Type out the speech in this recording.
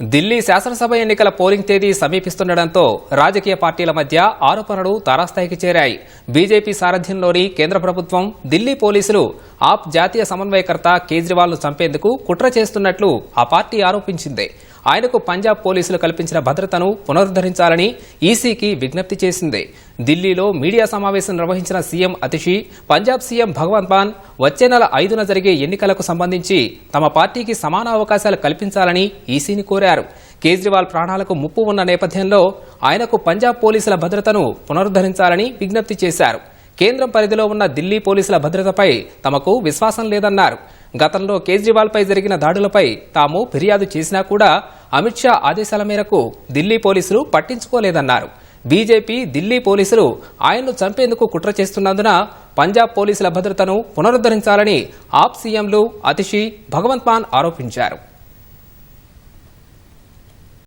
ఢిల్లీ శాసనసభ ఎన్నికల పోలింగ్ తేదీ సమీపిస్తుండటంతో రాజకీయ పార్టీల మధ్య ఆరోపణలు తారాస్థాయికి చేరాయి. బీజేపీ సారథ్యంలోని కేంద్ర ప్రభుత్వం ఢిల్లీ పోలీసులు ఆప్ జాతీయ సమన్వయకర్త కేజ్రీవాల్ను చంపేందుకు కుట్ర చేస్తున్నట్లు ఆ పార్టీ ఆరోపించింది. ఆయనకు పంజాబ్ పోలీసులు కల్పించిన భద్రతను పునరుద్ధరించాలని ఈసీకి విజ్ఞప్తి చేసింది. ఢిల్లీలో మీడియా సమావేశం నిర్వహించిన సీఎం అతిషి పంజాబ్ సీఎం భగవంత్ మాన్ వచ్చే నెల ఐదున జరిగే ఎన్నికలకు సంబంధించి తమ పార్టీకి సమాన అవకాశాలు కల్పించాలని ఈసీని కోరారు. కేజ్రీవాల్ ప్రాణాలకు ముప్పు ఉన్న నేపథ్యంలో ఆయనకు పంజాబ్ పోలీసుల భద్రతను పునరుద్ధరించాలని విజ్ఞప్తి చేశారు. కేంద్రం పరిధిలో ఉన్న ఢిల్లీ పోలీసుల భద్రతపై తమకు విశ్వాసం లేదన్నారు. గతంలో కేజ్రీవాల్పై జరిగిన దాడులపై తాము ఫిర్యాదు చేసినా కూడా అమిత్ షా ఆదేశాల మేరకు ఢిల్లీ పోలీసులు పట్టించుకోలేదన్నారు. బీజేపీ ఢిల్లీ పోలీసులు ఆయన్ను చంపేందుకు కుట్ర చేస్తున్నందున పంజాబ్ పోలీసుల భద్రతను పునరుద్ధరించాలని ఆప్ సీఎంలు అతిషి భగవంత్ మాన్ ఆరోపించారు.